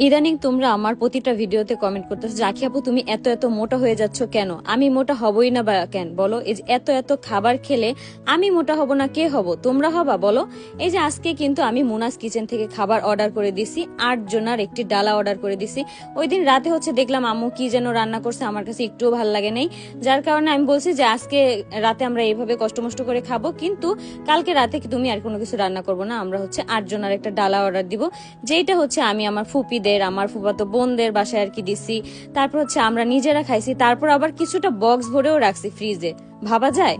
ইদানিং তোমরা আমার প্রতিটা ভিডিওতে কমেন্ট করতেছো, জাকি আপু, তুমি এত এত মোটা হয়ে যাচ্ছ কেন? আমি মোটা হবই না বা কেন? বলো, এই যে এত এত খাবার খেলে আমি মোটা হব না, কে হব? তোমরা হবা, বলো। এই যে আজকে কিন্তু আমি মুনাস কিচেন থেকে খাবার অর্ডার করে দিছি, আট জনার একটি ডালা অর্ডার করে দিছি। ওই দিন রাতে হচ্ছে দেখলাম আম্মু কি যেন রান্না করছে, আমার কাছে একটুও ভালো লাগে নাই। যার কারণে আমি বলছি যে, আজকে রাতে আমরা এইভাবে কষ্ট মষ্ট করে খাব, কিন্তু কালকে রাতে তুমি আর কোনো কিছু রান্না করব না? আমরা হচ্ছে আট জনের একটা ডালা অর্ডার দিব যেটা হচ্ছে আমি আমার ফুপিদের আমার ফুফাতো বোনদের বাসায় আর কি দিছি। তারপর হচ্ছে আমরা নিজেরা খাইছি, তারপর আবার কিছুটা বক্স ভরেও রাখছি ফ্রিজে ভাবা যায়?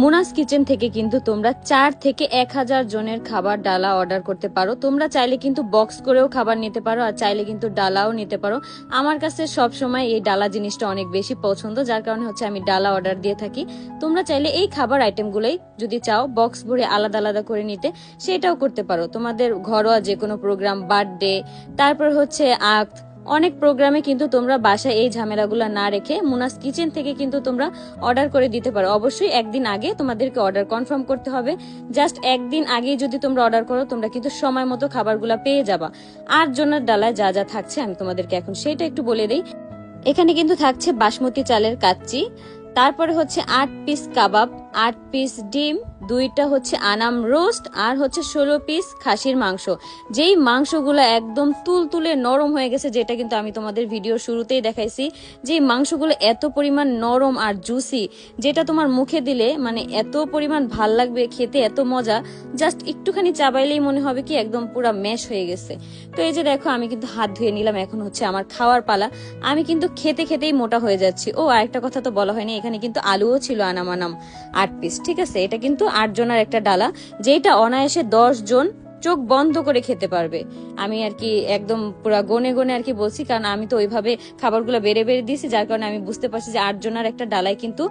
মোনাস কিচেন থেকে কিন্তু তোমরা চার থেকে এক হাজার জনের খাবার ডালা অর্ডার করতে পারো। তোমরা চাইলে কিন্তু বক্স করেও খাবার নিতে পারো আর চাইলে কিন্তু ডালাও নিতে পারো। আমার কাছে সব সময় এই ডালা জিনিসটা অনেক বেশি পছন্দ, যার কারণে হচ্ছে আমি ডালা অর্ডার দিয়ে থাকি। তোমরা চাইলে এই খাবার আইটেমগুলোই যদি চাও, বক্স ভরে আলাদা আলাদা করে নিতে, সেটাও করতে পারো। তোমাদের ঘরোয়া যে কোনো প্রোগ্রাম বার্থডে তারপর হচ্ছে আখ অনেক প্রোগ্রামে কিন্তু তোমরা বাসায় এই ঝামেলাগুলো না রেখে মুনাস কিচেন থেকে কিন্তু তোমরা অর্ডার করে দিতে পারো। অবশ্যই একদিন আগে তোমাদেরকে অর্ডার কনফার্ম করতে হবে। জাস্ট একদিন আগে যদি তোমরা অর্ডার করো, তোমরা কিন্তু সময় মতো খাবারগুলো পেয়ে যাবা। আর জনের ডালায় যা যা থাকছে আমি তোমাদেরকে এখন সেটা একটু বলে দিই। এখানে কিন্তু থাকছে বাসমতি চালের কাচ্চি, তারপরে হচ্ছে আট পিস কাবাব আট পিস ডিম, দুইটা হচ্ছে আনাম রোস্ট আর হচ্ছে ষোলো পিস খাসির মাংস। যেই মাংসগুলো একদম তুল তুলে নরম হয়ে গেছে, যেটা কিন্তু আমি তোমাদের ভিডিও শুরুতেই দেখাইছি যে মাংসগুলো এত পরিমাণ নরম আর জুসি যেটা তোমার মুখে দিলে মানে এত পরিমাণ ভালো লাগবে, খেতে এত মজা জাস্ট একটুখানি চাবাইলেই মনে হবে কি একদম পুরো ম্যাশ হয়ে গেছে। তো এই যে দেখো, আমি কিন্তু হাত ধুয়ে নিলাম, এখন হচ্ছে আমার খাওয়ার পালা। আমি কিন্তু খেতে খেতেই মোটা হয়ে যাচ্ছি। ও, আরেকটা কথা তো বলা হয়নি, এখানে কিন্তু আলুও ছিল আনাম আনাম। আট পিস ঠিক আছে? এটা কিন্তু আট জনের একটা ডালা যেটা অনায়াসে দশ জন চোখ বন্ধ করে খেতে পারবে। আমি আর কি একদম পুরো গনে গনে আর কি বলছি, কারণ আমি তো ওইভাবে খাবারগুলো বেড়ে বেড়ে দিয়েছি, যার কারণে আমি বুঝতে পারছি যে আট জনের একটা ডালায় কিন্তু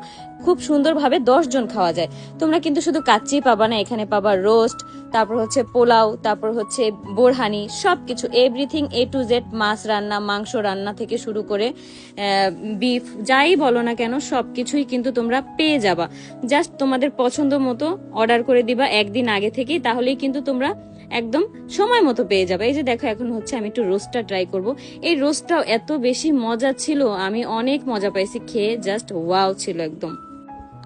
খুব সুন্দরভাবে জন খাওয়া যায়। তোমরা কিন্তু শুধু কাচ্চি পাবা না, এখানে পাবা রোস্ট, তারপর হচ্ছে পোলাও, তারপর হচ্ছে বোরহানি, সবকিছু। এভরিথিং এ টু জেড মাছ রান্না, মাংস রান্না থেকে শুরু করে বিফ যাই বলো না কেন, সবকিছুই কিন্তু তোমরা পেয়ে যাবা। জাস্ট তোমাদের পছন্দ মতো অর্ডার করে দিবা একদিন আগে থেকেই, তাহলেই কিন্তু তোমরা একদম সময় মতো পেয়ে যাবে। এই যে দেখো এখন হচ্ছে আমি একটু রোস্টটা ট্রাই করব। এই রোস্টটাও এত বেশি মজা ছিল, আমি অনেক মজা পাইছি, খেয়ে জাস্ট ওয়াও ছিল একদম।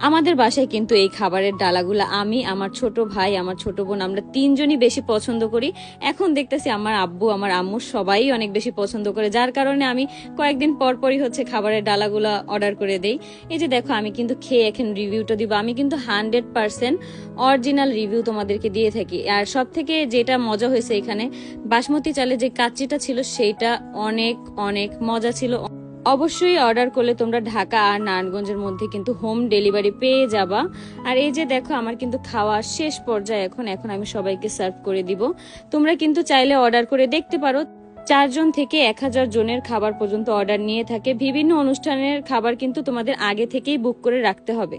আমাদের বাসায় কিন্তু এই খাবারের ডালাগুলো আমি, আমার ছোট ভাই, আমার ছোট বোন, আমরা তিনজনই বেশি পছন্দ করি। এখন দেখতেছি আমার আব্বু, আমার আম্মু সবাই অনেক বেশি পছন্দ করে, যার কারণে আমি কয়েকদিন পর পরই হচ্ছে খাবারের ডালাগুলো অর্ডার করে দেই। এই যে দেখো, আমি কিন্তু খেয়ে এখন রিভিউটা দিব। আমি কিন্তু হান্ড্রেড পার্সেন্ট অরিজিনাল রিভিউ তোমাদেরকে দিয়ে থাকি। আর সব থেকে যেটা মজা হয়েছে এখানে, বাসমতি চালে যে কাচ্চিটা ছিল, সেইটা অনেক অনেক মজা ছিল। অবশ্যই অর্ডার করলে তোমরা ঢাকা আর নারায়ণগঞ্জের মধ্যে কিন্তু হোম ডেলিভারি পেয়ে যাবা। আর এই যে দেখো, আমার কিন্তু খাওয়া শেষ পর্যায়ে এখন এখন আমি সবাইকে সার্ভ করে দিব। তোমরা কিন্তু চাইলে অর্ডার করে দেখতে পারো। চারজন থেকে এক হাজার জনের খাবার পর্যন্ত অর্ডার নিয়ে থাকে। বিভিন্ন অনুষ্ঠানের খাবার কিন্তু তোমাদের আগে থেকেই বুক করে রাখতে হবে।